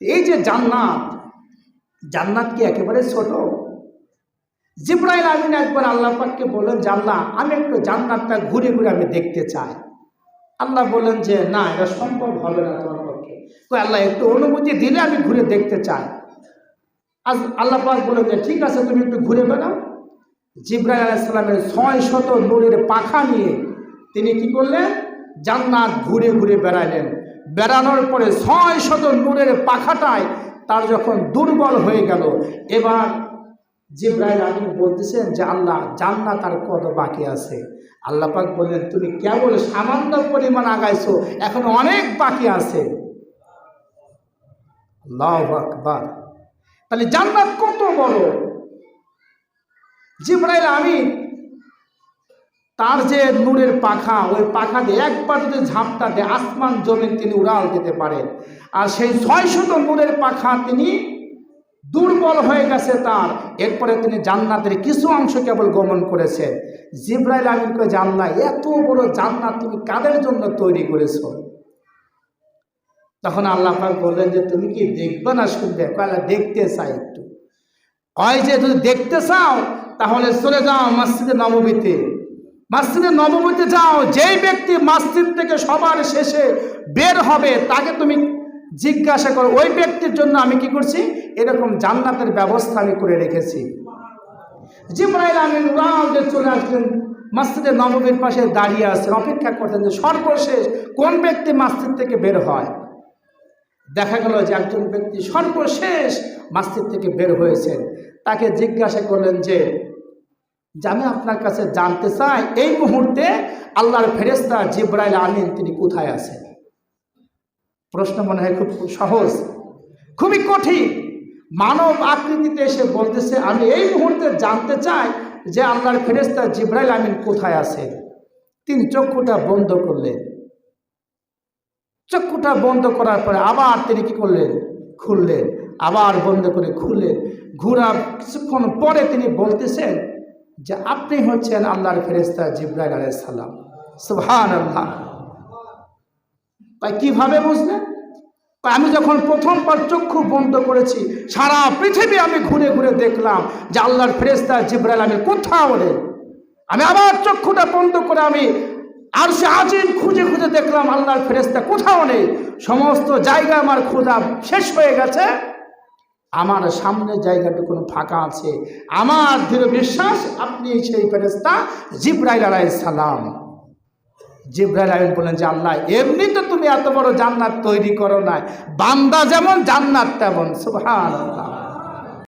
এই যে জান্নাত জান্নাত কি একেবারে ছোট? জিব্রাইল আমিন একবার আল্লাহ পাককে বললেন জানলা আমি একটু জান্নাতটা ঘুরে ঘুরে আমি দেখতে চাই। আল্লাহ বললেন যে, না, এটা সম্ভব হবে না তোমার পক্ষে। আল্লাহ, একটু অনুমতি দিলে আমি ঘুরে দেখতে চাই। আজ আল্লাহ পাক বললেন যে, ঠিক আছে, তুমি একটু ঘুরে বেড়াও। জিব্রাইল আলাইসালামের ছয় শত নূরের পাখা নিয়ে তিনি কি করলেন? জান্নাত ঘুরে ঘুরে বেড়াইলেন বেড়ানোর পরে ছয় শত নূরের পাখাটায় তার যখন দুর্বল হয়ে গেল, এবার জিব্রাইল আমি বলতেছেন যে, আল্লাহ, জান্নাত আর কত বাকি আছে? আল্লাহ পাক বললেন, তুমি কেবল সামান্য পরিমাণ আগাইছো, এখন অনেক বাকি আছে। তাহলে জান্নাত কত বড়? জিব্রাইল আমি তার যে নূরের পাখা, ওই পাখা দিয়ে একবার যদি ঝাপটা দেয় আসমান জমিন তিনি উড়াল দিতে পারেন। আর সেই ছয় শত নূরের পাখা তিনি দুর্বল হয়ে গেছে তার। এরপরে তিনি জান্নাতের কিছু অংশ কেবল গমন করেছেন। জিব্রাইল আমিনকে জানলা এত বড় জান্নাত তুমি কাদের জন্য তৈরি করেছ? তখন আল্লাহ বললেন যে, তুমি কি দেখবে না শুনবে? কয়লা দেখতে চাই একটু। কয় যে, যদি দেখতে চাও, তাহলে চলে যাও মসজিদে নবমীতে। মসজিদে নবমীতে যাও, যেই ব্যক্তি মসজিদ থেকে সবার শেষে বের হবে, তাকে তুমি জিজ্ঞাসা করো, ওই ব্যক্তির জন্য আমি কি করছি? এরকম জান্নাতের ব্যবস্থা আমি করে রেখেছি। জিব্রাইল আমিন উড়াল যে চলে আসলেন মসজিদে নবমীর পাশে দাঁড়িয়ে আছেন, অপেক্ষা করতেন যে সর্বশেষ কোন ব্যক্তি মসজিদ থেকে বের হয়? দেখা গেল যে একজন ব্যক্তি সর্বশেষ মসজিদ থেকে বের হয়েছেন। তাকে জিজ্ঞাসা করলেন যে যে আমি আপনার কাছে জানতে চাই, এই মুহূর্তে আল্লাহর ফেরেস্তা জিব্রাইল আমিন তিনি কোথায় আছেন? প্রশ্ন মনে হয় খুব সহজ, খুবই কঠিন। মানব আকৃতিতে এসে বলতেছে, আমি এই মুহূর্তে জানতে চাই যে আল্লাহর ফেরেস্তা জিব্রাইল আমিন কোথায় আছেন? তিনি চক্ষুটা বন্ধ করলেন। চক্ষুটা বন্ধ করার পরে আবার তিনি কি করলেন? খুললেন, আবার বন্ধ করে খুললেন। ঘুরা কিছুক্ষণ পরে তিনি বলতেছেন যে আপনি হচ্ছেন আল্লাহর ফেরেস্তা জিব্রাইল আলাইসাল্লাম সুহান আল্লাহ তাই কীভাবে বুঝলেন? আমি যখন প্রথমবার চক্ষু বন্ধ করেছি, সারা পৃথিবী আমি ঘুরে ঘুরে দেখলাম যে আল্লাহর ফেরেস্তা জিব্রাইল আমি কোথাও নেই। আমি আবার চক্ষুটা বন্ধ করে আমি আর সে আজিম খুঁজে খুঁজে দেখলাম আল্লাহর ফেরেস্তা কোথাও নেই। সমস্ত জায়গা আমার খোঁজা শেষ হয়ে গেছে। আমার সামনের কোনো ফাঁকা আছে। আমার দৃঢ় বিশ্বাস, আপনি সেই ফেরেস্তা জিব্রাইল আলাই সালাম। জিব্রাইল আলম বলেন যে, আল্লাহ এমনি তো তুমি এত বড় জান্নাত তৈরি করো না বান্দা যেমন জান্নাত, তেমন সুহান আল্লাহ